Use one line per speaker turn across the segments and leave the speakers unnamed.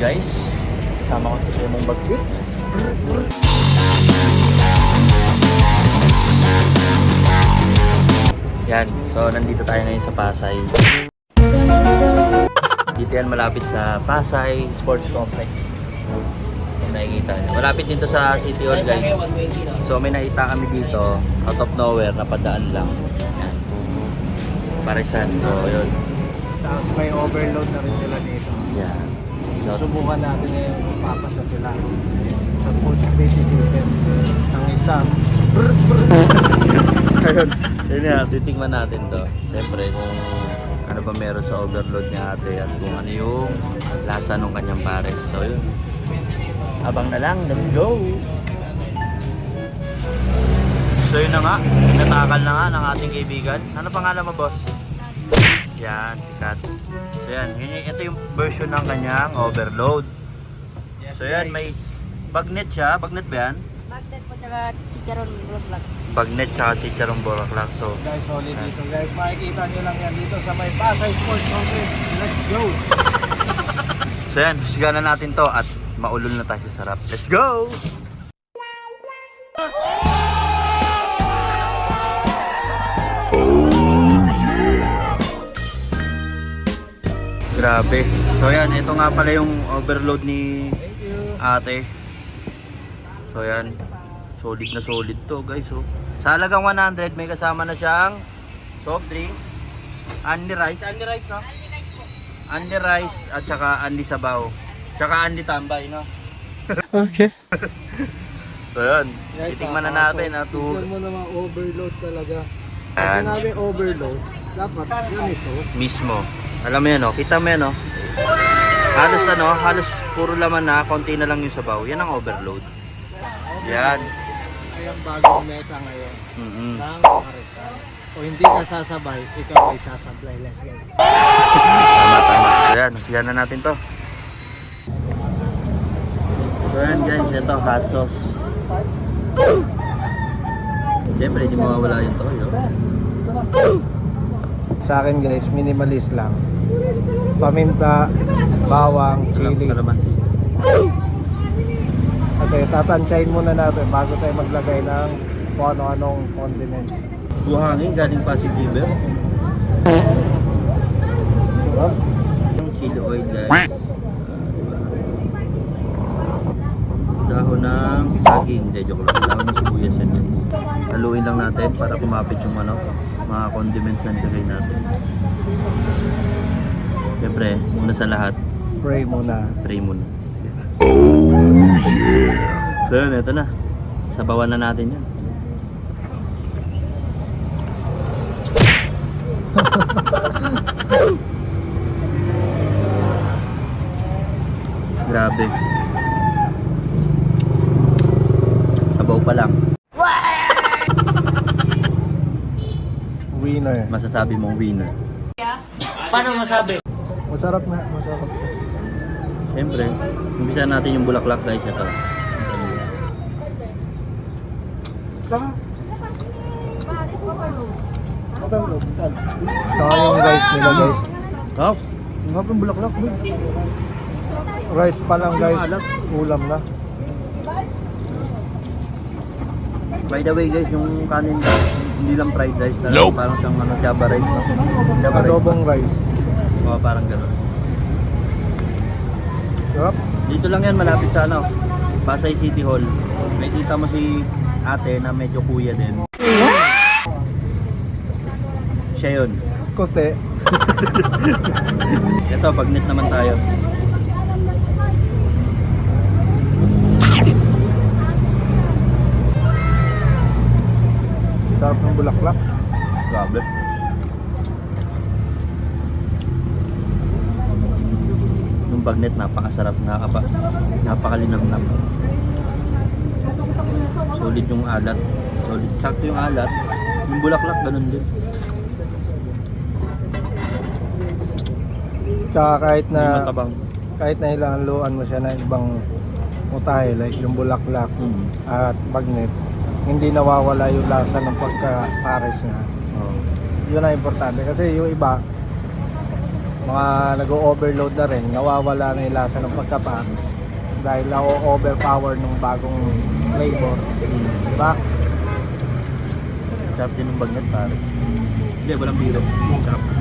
guys. Kasama ko si Emong Bagsik. Yan. So, nandito tayo ngayon sa Pasay. Dito yan malapit sa Pasay Sports Complex. Kung nakikita nyo. Malapit dito sa City Hall guys. So, may nakita kami dito out of nowhere na padaan lang. Yan. Parisan. So, yun.
Tapos may overload na rin sila dito.
Yan. So,
Subukan natin ngayon kung papasa sila sa food criticism. Ang isang
Ayun, yun nga, titingnan natin to. Siyempre, kung ano ba meron sa overload niya ate at kung ano yung lasa ng kanyang pares. So, yun. Abang na lang, let's go! So, yun na nga. Natakal na nga ng ating kaibigan. Ano pangalan mo, boss? Yan, si Kat. So, yan. Ito yung version ng kanyang overload. So, yan, may bagnet siya. Bagnet ba yan?
Magnet po tsaka chicharon vlog.
Bagnet tsaka chicharong boraklak. So,
guys solid dito guys. Makikita nyo lang yan dito sa may Pasay Sports Complex. Let's go!
So yan, na natin to at maulol na tayo sa sarap. Let's go! Grabe. So yan, ito nga pala yung overload ni ate. So yan, solid na solid to guys. Oh. Sa halagang 100, may kasama na siyang soft drinks, Andy rice, Andy rice no? Andy rice at saka Andy sabaw. Tsaka Andy tambay, no?
Okay.
So yun,
Guys,
titingnan na natin
so,
at
Tignan mo naman overload talaga. Pag
Yan.
sinabi overload, dapat ganito.
mismo. Alam mo yan, oh. kita mo yan, oh. Halos ano, halos puro laman na, konti na lang yung sabaw. Yan ang overload. Yan.
Ay ang bagong meta ngayon.
Mm-mm.
Ng Parisan. O hindi ka sasabay, ikaw ay sasablay. Let's go.
Tama, tama. Yan, husgahan na natin to. So yan guys, ito, hot sauce. Siyempre, hindi mawawala yung toyo.
Sa akin guys, minimalist lang. Paminta, bawang, chili. Kasi tatansyahin muna natin bago tayo maglagay ng kung ano-anong condiments.
Buhangin galing Pasig River.
Sarap.
Yung chili oil guys. Dahon ng saging. Hindi, joke lang. Dahon ng sibuyas yan guys. Haluin lang natin para kumapit yung ano, mga condiments na nilagay natin. Siyempre, una sa lahat,
Pray muna.
pray muna. Oh yeah! So yun, ito na. Sabawan na natin yan. Grabe. Sabaw pa lang.
Winner.
Masasabi mong winner. Paano masabi?
Masarap na, masarap.
Siyempre, umpisa natin yung bulaklak guys. Ito.
Saka yung rice nila guys.
Oh, ang hapon bulaklak. bro.
Rice pa lang guys, ulam na.
By the way guys, yung kanin hindi lang fried rice, talagang parang siyang ano, java rice. No? Java rice.
Adobong rice.
Oo, parang gano'n.
Sarap.
Dito lang yan, malapit sa ano, Pasay City Hall. May kita mo si ate na medyo kuya din. Siya yun.
Kote.
Ito, bagnet naman tayo.
Sarap ng bulaklak.
Grabe. Yung bagnet, napakasarap. Nakapa, napakalinamnam. Solid yung alat. Solid. Sakto yung alat. Yung bulaklak, ganun din.
Tsaka kahit na kahit na ilaluan mo siya ng ibang mutahe like yung bulaklak
Mm.
at magnet, hindi nawawala yung lasa ng pagka-pares niya.
Oh.
Yun ang importante kasi yung iba mga nag-overload na rin, nawawala na yung lasa ng pagkapanis dahil na-overpower ng bagong flavor. Diba?
Sarap din ng bagnet pare. Hindi, walang biro. Sarap.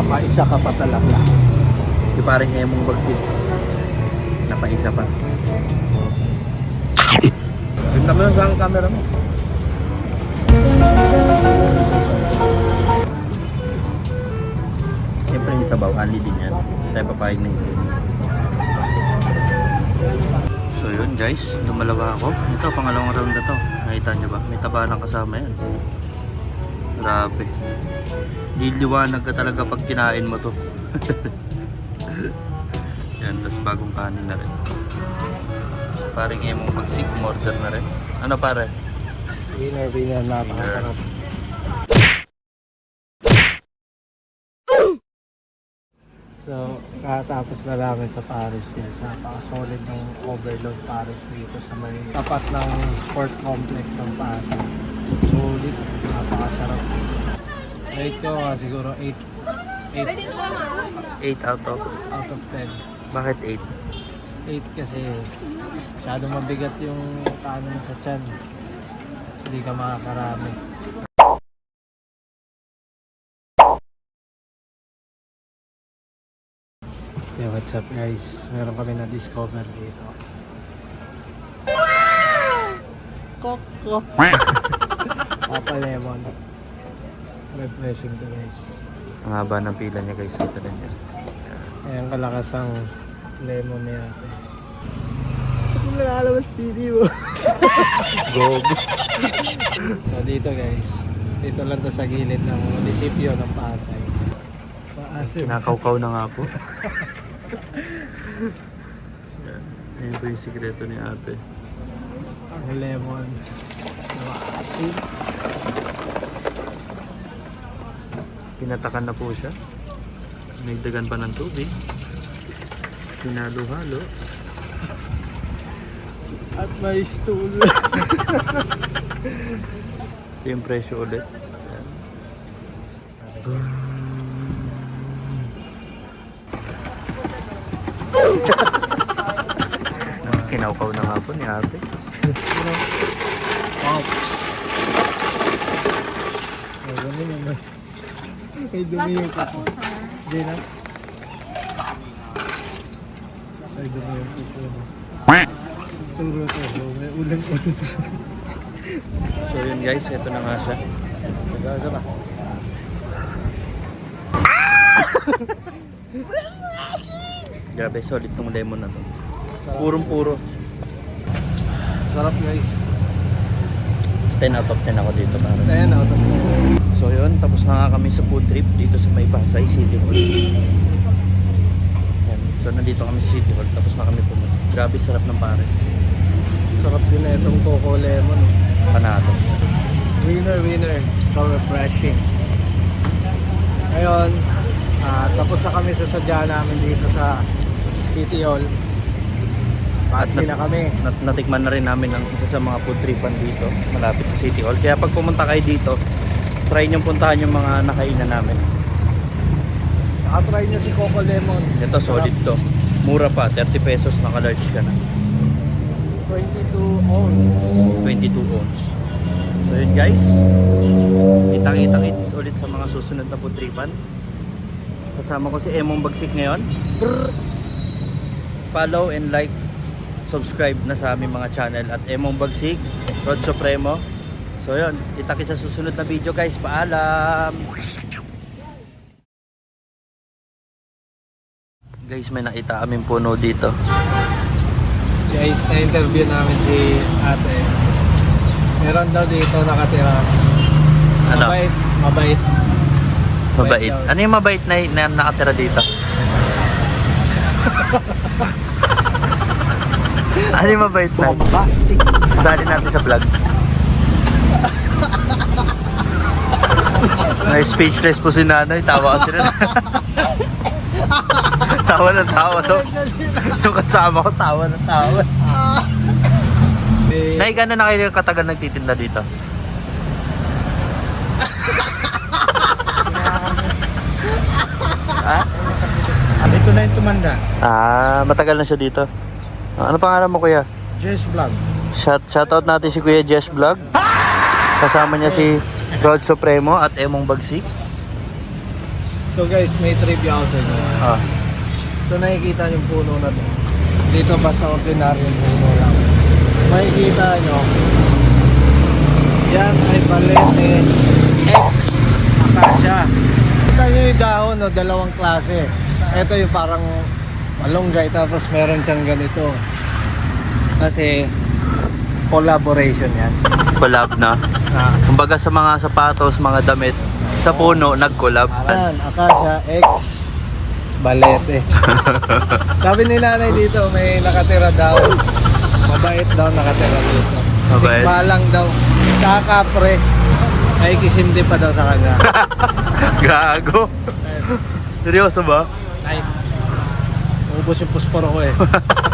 Papaisa ka pa talaga.
Di parang emong bagsit. Napaisa pa. Ganda mo lang sa camera mo. Siyempre yung sabaw, ali din yan. Tayo papayag na ito. So yun guys, lumalawa ako. Ito, pangalawang round na to. Nakita nyo ba? May taba ng kasama yan. Grabe. Liliwanag ka talaga pag kinain mo to. Yan, tapos bagong kanin na rin. Paring emong pagsig, order na rin. Ano pare?
Winner, winner, napakasarap. So, katapos na namin sa Paris guys. Napaka-solid ng overload Paris dito sa may tapat ng sport complex ng Pasay. Solid, napakasarap. Rate ko ah, siguro 8, 8
8 out of?
out of 10.
Bakit 8?
8 kasi masyado mabigat yung kanin sa tiyan. Hindi ka makakarami. Yeah, what's up guys? Meron kami na discover dito. Coco! Papa Lemon. Refreshing to guys.
Ang haba ng pila niya guys. Ito na niya.
Ayan kalakas ang lemon niya ate. Ako nalalabas video.
Gog.
So dito guys, dito lang to sa gilid ng munisipyo ng Pasay. Paasim.
Kinakaukaw na nga po. Yan. Ayan po yung sikreto ni ate.
Ang lemon. Maasim.
Pinatakan na po siya. Nagdagan pa ng tubig. Pinalo-halo.
At may stool.
Ito yung presyo ulit. Kinaukaw na po ni ate.
Ops. Ay, ganun naman. Dumi yung kuko. Hindi na. Ay, dumi yung kuko mo. Turo to. May ulan-ulan.
So yun guys, ito na nga siya.
Nagkasa ba?
Grabe, solid tong lemon na to.
Sarap.
Purong puro.
Sarap guys.
10 out of 10 ako dito para.
Ayan, out of
So yun, tapos na nga kami sa food trip dito sa may Pasay City Hall. Yan. So nandito kami sa City Hall, tapos na kami pumunta. Grabe sarap ng pares.
Sarap din na itong coco lemon.
Panado.
Winner, winner. So refreshing. Ngayon, ah, tapos na kami sa sadya namin dito sa City Hall. Patsi na kami.
Nat natikman na rin namin ang isa sa mga food tripan dito, malapit sa City Hall. Kaya pag pumunta kayo dito, try nyo puntahan yung mga nakainan namin.
Nakatry niyo si Coco Lemon.
Ito solid to. Mura pa, 30 pesos naka-large ka na.
22 ounce.
22 ounce. So yun guys, kita-kita kits ulit sa mga susunod na food tripan. Kasama ko si Emong Bagsik ngayon. Brr! Follow and like, subscribe na sa aming mga channel at Emong Bagsik, Rod Supremo. So yun, kita kits sa susunod na video guys. Paalam! Guys, may nakita kaming puno dito.
Guys, na-interview namin si ate. Meron daw dito nakatira.
Ano?
Mabait. Mabait.
Mabait. Ano yung mabait na, na nakatira dito? Ano yung mabait na? Sali natin sa vlog. May speechless po si nanay. Tawa kasi rin. tawa na tawa to. Yung kasama ko, tawa na tawa. Nay, gano'n na kayo katagal nagtitinda dito? ha?
Dito na yung tumanda.
Ah, matagal na siya dito. Ano pangalan mo kuya?
Jess Vlog.
Shout, shoutout natin si Kuya Jess Vlog. Kasama niya si Rod Supremo at Emong Bagsik.
So guys, may trivia ako sa inyo.
Ah.
Ito nakikita yung puno na to. Dito ba sa ordinaryong puno lang. Makikita nyo. Yan ay balete X Acacia. Kita nyo yung dahon, no? dalawang klase. Ito yung parang malunggay tapos meron siyang ganito. Kasi collaboration yan.
Collab na.
Ah,
Kumbaga sa mga sapatos, mga damit, sa puno, nag-collab.
Ayan, Acacia X Balete. Sabi ni nanay dito, may nakatira daw. Mabait daw nakatira dito.
Mabait?
Tikbalang daw. Kakapre. Ay kisindi pa daw sa kanya.
Gago. Seryoso ba?
Ay, ubos yung pusporo ko eh.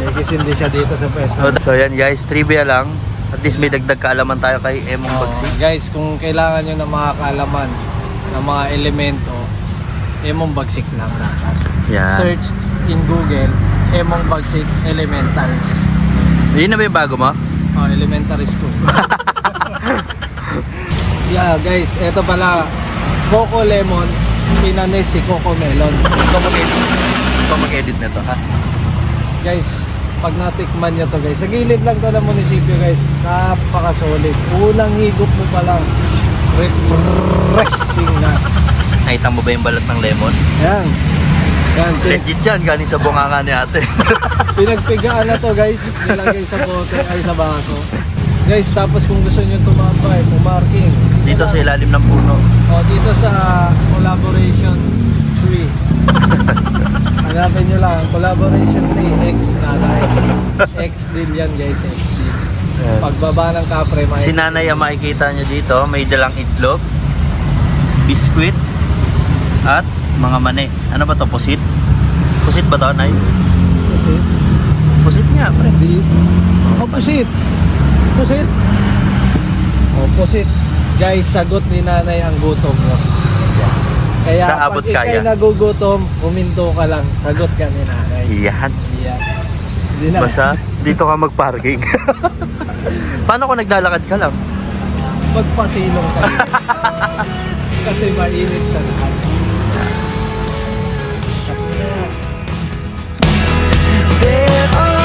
Ay kisindi siya dito sa pwesto.
So, so yan guys, trivia lang. At least may dagdag kaalaman tayo kay Emong
Oh,
Bagsik.
guys, kung kailangan nyo ng mga kaalaman, ng mga elemento, Emong Bagsik lang dapat.
Yan.
Search in Google, Emong Bagsik Elementals.
Yun na ba yung bago mo?
Oh, elementary school. yeah, guys, eto pala Coco Lemon, pinanis si Coco Melon.
Ikaw mag-edit. Ikaw mag-edit na to, ha?
Guys, pag natikman nyo to guys, sa gilid lang to ng munisipyo guys, napaka-solid. Unang higop mo pa lang, refreshing na.
Nakita mo ba yung balat ng lemon?
Yan. Yan,
Legit yan, galing sa bunganga ni ate.
pinagpigaan na to guys, nilagay sa bote, ay sa baso. Guys, tapos kung gusto nyo tumambay, pumarking.
Dito sa ilalim ng puno.
O, dito sa collaboration tree. Hanapin nyo lang, collaboration tree, X nanay. X din yan guys, X din. Pagbaba ng kapre, may
Si nanay ang makikita nyo dito, may dalang itlog, biskwit, at mga mani. Ano ba to? Pusit? Pusit ba to, nay?
Pusit.
Pusit nga, pre.
Di. Oh, pusit. Pusit. Oh, pusit. Guys, sagot ni nanay ang gutom mo. Kaya
sa abot
pag
kaya.
ikay nagugutom, huminto ka lang. Sagot ka ni nanay.
Yan.
Yan. Hindi.
Basta dito ka mag-parking. Paano kung naglalakad ka lang?
Magpasilong ka. Kasi mainit sa lahat. There are